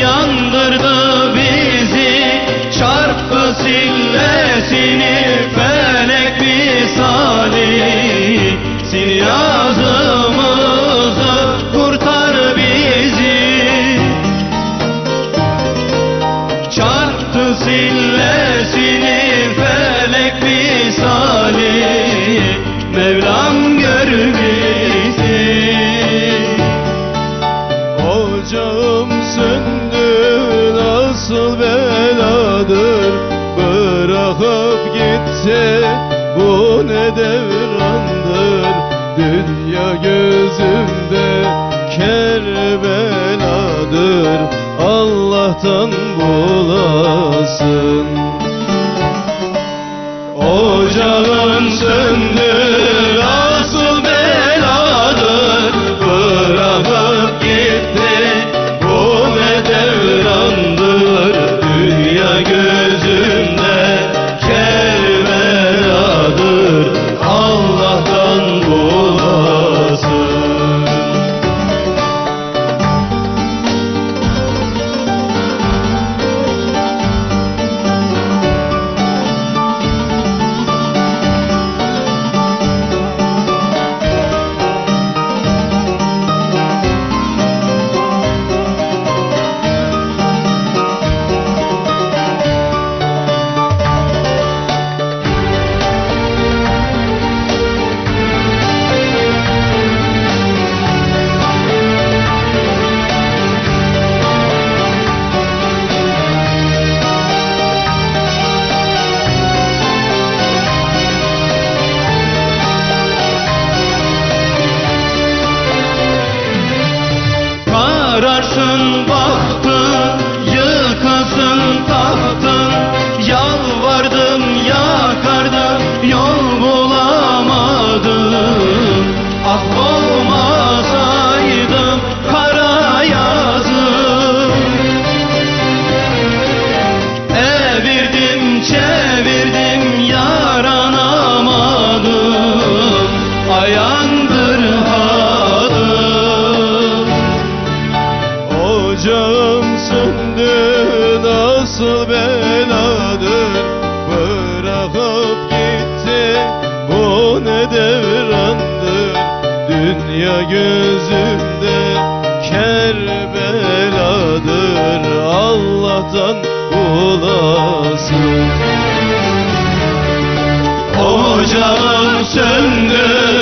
yandırdı bizi Çarptı sillesini felek misali. Sinyal Ocağım söndü nasıl beladır. Bırakıp gitti bu ne devrandır? Dünya gözümde kerbeladır. Allah'tan bulan Kararsın baktın, nasıl beladır Bırakıp gitti bu ne devrandır? Dünya gözümde kerbeladır Allah'tan bulasın Ocağım söndü